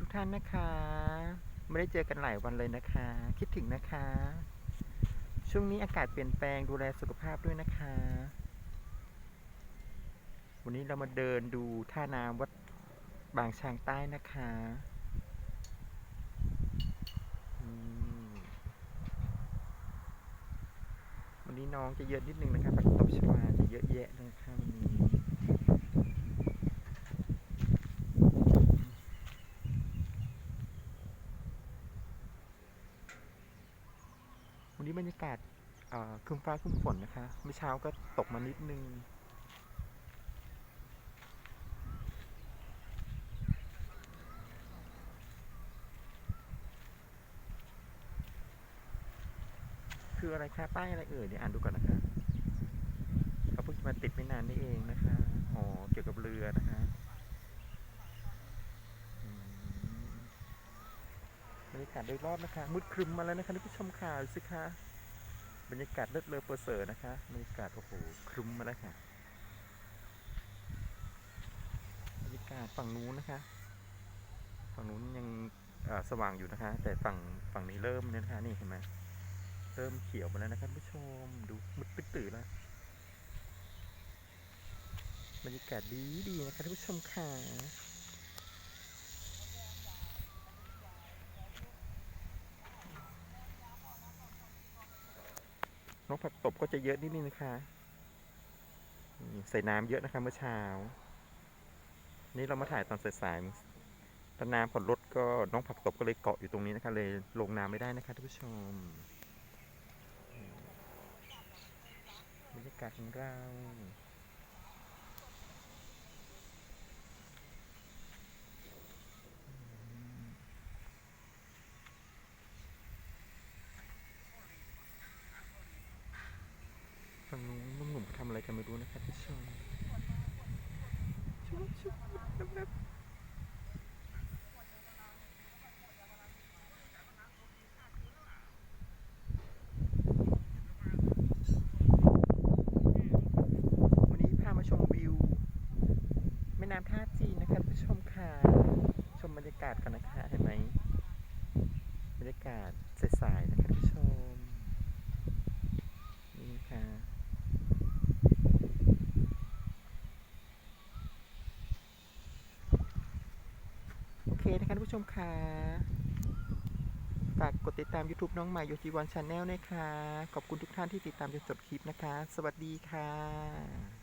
ทุกท่านนะคะ ไม่ได้เจอกันหลายวันเลยนะคะ คิดถึงนะคะ ช่วงนี้อากาศเปลี่ยนแปลงดูแลสุขภาพด้วยนะคะ วันนี้เรามาเดินดูท่าน้ำวัดบางช้างใต้นะคะวันนี้น้องจะเยอะนิดนึงนะคะผักตบชวาจะเยอะแยะเลยค่ะวันนี้ นี้บรรยากาศครึ้มฟ้าครึ้มฝนนะคะ เมื่อเช้าก็ตกมานิดนึงคืออะไรคะป้ายอะไรเอ่ยเดี๋ยวอ่านดูก่อนนะคะเขาเพิ่งมาติดไม่นานนี่เองนะคะ อ๋อ เกี่ยวกับเรือนะคะอืมบรรยาศโดยรอบนะคะมืดครึมมาแล้วนะคะท่านผู้ชมค่ะดูสิคะบรรยากาศเลิศเลอเปอร์เซอร์นะคะบรรยากาศโอ้โหครึมมาแล้วค่ะบรรยากาศฝั่งนู้นนะคะ ฝั่งนู้นยังสว่างอยู่นะคะ แต่ฝั่งฝั่งนี้เริ่มเนี่ยนะคะนี่เห็นไหมเริ่มเขียวมาแล้วนะครับผู้ชมดูมืดตึ๊ดตื่นแล้วบรรยากาศดีดีนะครับท่านผู้ชมค่ะ นกผักตบก็จะเยอะนิดนึงนะคะ ใส่น้ำเยอะนะคะเมื่อเช้า นี่เรามาถ่ายตอนสายๆตอนน้ำผ่อนลดก็น้องผักตบก็เลยเกาะอยู่ตรงนี้นะคะ เลยลงน้ำไม่ได้นะคะท่านผู้ชมบรรยากาศของเรา ฝั่งนู้นหนุ่มๆเขาทำอะไรกันไม่รู้นะครับพี่ชมชุบชุบแวันนี้พามาชมวิว แม่น้ำท่าจีนนะครับผู้ชมค่ะชมบรรยากาศกันนะคะ เห็นไหมบรรยากาศใสๆนะครับผู้ชม นี่ค่ะ โอเค นะคะท่านผู้ชมค่ะฝากกดติดตาม YouTube น้องใหม่โยจิวันชาแนลนะคะ ขอบคุณทุกท่านที่ติดตามจนจบคลิปนะคะ สวัสดีค่ะ